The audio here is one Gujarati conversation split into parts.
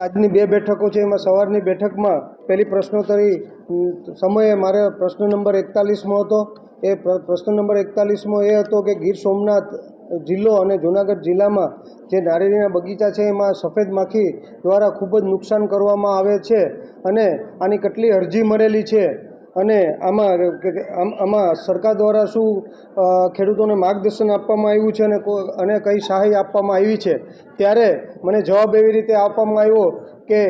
આજની બે બેઠકો છે, એમાં સવારની બેઠકમાં પહેલી પ્રશ્નોત્તરી સમયે મારે પ્રશ્ન નંબર એકતાલીસમો હતો. એ પ્ર- પ્રશ્ન નંબર એકતાલીસમો એ હતો કે ગીર સોમનાથ જિલ્લો અને જૂનાગઢ જિલ્લામાં જે નારિયેળીના બગીચા છે, એમાં સફેદ માખી દ્વારા ખૂબ જ નુકસાન કરવામાં આવે છે અને આની કેટલી અરજી મળેલી છે. અને આમાં આમ- સરકાર દ્વારા શું ખેડૂતોને માર્ગદર્શન આપવામાં આવ્યું છે અને અને કઈ સહાય આપવામાં આવી છે? ત્યારે મને જવાબ એવી રીતે આપવામાં આવ્યો કે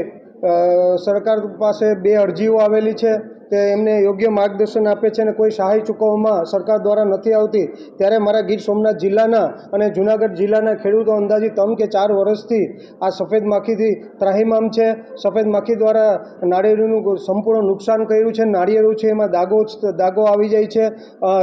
સરકાર પાસે બે અરજીઓ આવેલી છે. તે એમને યોગ્ય માર્ગદર્શન આપે છે અને કોઈ સહાય ચૂકવવામાં સરકાર દ્વારા નથી આવતી, ત્યારે મારા ગીર સોમનાથ જિલ્લાના અને જૂનાગઢ જિલ્લાના ખેડૂતો અંદાજી ત્રણ કે ચાર વર્ષથી આ સફેદ માખીથી ત્રાહિમામ છે. સફેદ માખી દ્વારા નાળિયેરનું સંપૂર્ણ નુકસાન કર્યું છે. નાળિયેરું છે, એમાં દાગો દાગો આવી જાય છે.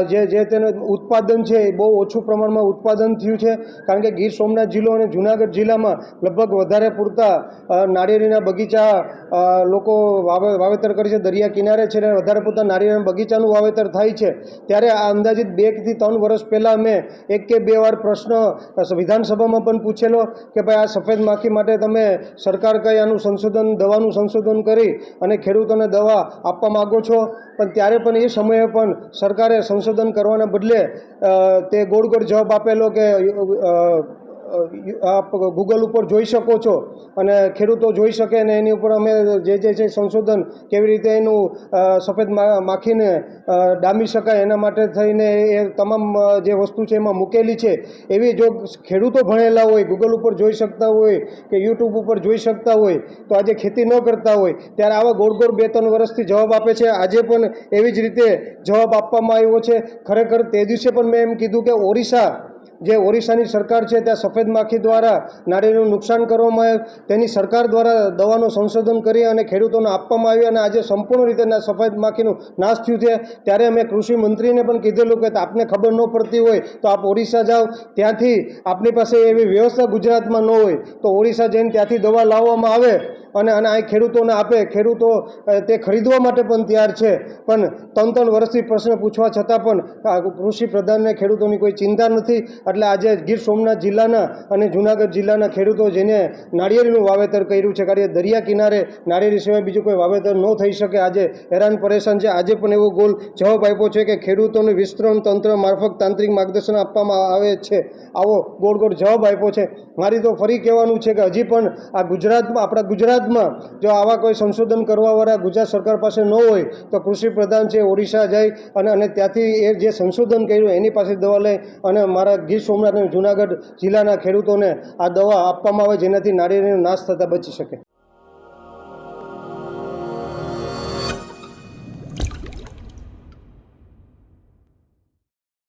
જે જે તેનું ઉત્પાદન છે એ બહુ ઓછું પ્રમાણમાં ઉત્પાદન થયું છે. કારણ કે ગીર સોમનાથ જિલ્લો અને જૂનાગઢ જિલ્લામાં લગભગ વધારે પૂરતા નાળિયેરીના બગીચા લોકો વાવે- વાવેતર કરે છે. દરિયા કિનારે છે અને વધારે પૂરતા નારિયેળના બગીચાનું વાવેતર થાય છે. ત્યારે આ અંદાજિત બેથી ત્રણ વર્ષ પહેલાં મેં એક કે બે વાર પ્રશ્ન વિધાનસભામાં પણ પૂછેલો કે ભાઈ આ સફેદ માખી માટે તમે સરકાર કઈ આનું સંશોધન, દવાનું સંશોધન કરી અને ખેડૂતોને દવા આપવા માગો છો? પણ ત્યારે પણ એ સમયે પણ સરકારે સંશોધન કરવાના બદલે તે ગોળ ગોળ જવાબ આપેલો કે આપ ગૂગલ ઉપર જોઈ શકો છો અને ખેડૂતો જોઈ શકે ને એની ઉપર અમે જે જે છે સંશોધન કેવી રીતે એનું સફેદ માખીને ડામી શકાય એના માટે થઈને એ તમામ જે વસ્તુ છે એમાં મૂકેલી છે. એવી જો ખેડૂતો ભણેલા હોય ગૂગલ ઉપર જોઈ શકતા હોય કે યુટ્યુબ ઉપર જોઈ શકતા હોય, તો આજે ખેતી ન કરતા હોય, ત્યારે આવા ગોળ ગોળ બે ત્રણ વર્ષથી જવાબ આપે છે. આજે પણ એવી જ રીતે જવાબ આપવામાં આવ્યો છે. ખરેખર તે દિવસે પણ મેં એમ કીધું કે ઓરિસ્સા જે ઓરિસ્સાની સરકાર છે ત્યાં સફેદ માખી દ્વારા નાળીનું નુકસાન કરવામાં આવ્યું. તેની સરકાર દ્વારા દવાનું સંશોધન કરી અને ખેડૂતોને આપવામાં આવ્યું અને આજે સંપૂર્ણ રીતે સફેદ માખીનું નાશ થયું છે. ત્યારે અમે કૃષિ મંત્રીને પણ કીધેલું કે આપને ખબર ન પડતી હોય તો આપ ઓરિસ્સા જાઓ. ત્યાંથી આપની પાસે એવી વ્યવસ્થા ગુજરાતમાં ન હોય તો ઓરિસ્સા જઈને ત્યાંથી દવા લાવવામાં આવે. અને અને આ ખેડૂતોને આપે. ખેડૂતો તે ખરીદવા માટે પણ તૈયાર છે. પણ ત્રણ ત્રણ વર્ષથી પ્રશ્ન પૂછવા છતાં પણ કૃષિ પ્રધાનને ખેડૂતોની કોઈ ચિંતા નથી. એટલે આજે ગીર સોમનાથ જિલ્લાના અને જૂનાગઢ જિલ્લાના ખેડૂતો જેને નાળિયેરીનું વાવેતર કર્યું છે, કારણ કે દરિયા કિનારે નાળિયેરી સિવાય બીજું કોઈ વાવેતર ન થઈ શકે. આજે હેરાન પરેશાન છે. આજે પણ એવો ગોલ જવાબ આપ્યો છે કે ખેડૂતોને વિસ્તરણ તંત્ર મારફત તાંત્રિક માર્ગદર્શન આપવામાં આવે છે. આવો ગોળ ગોળ જવાબ આપ્યો છે. મારી તો ફરી કહેવાનું છે કે હજી પણ આ ગુજરાતમાં આપણા ગુજરાતમાં જો આવા કોઈ સંશોધન કરવાવાળા ગુજરાત સરકાર પાસે ન હોય, તો કૃષિ પ્રધાન છે ઓડિશા જાય અને અને ત્યાંથી એ જે સંશોધન કર્યું એની પાસે દવા લઈ અને મારા ગીર સોમનાથ અને જૂનાગઢ જિલ્લાના ખેડૂતોને આ દવા આપવામાં આવે જેનાથી નાળિયેરીનો નાશ થતાં બચી શકે.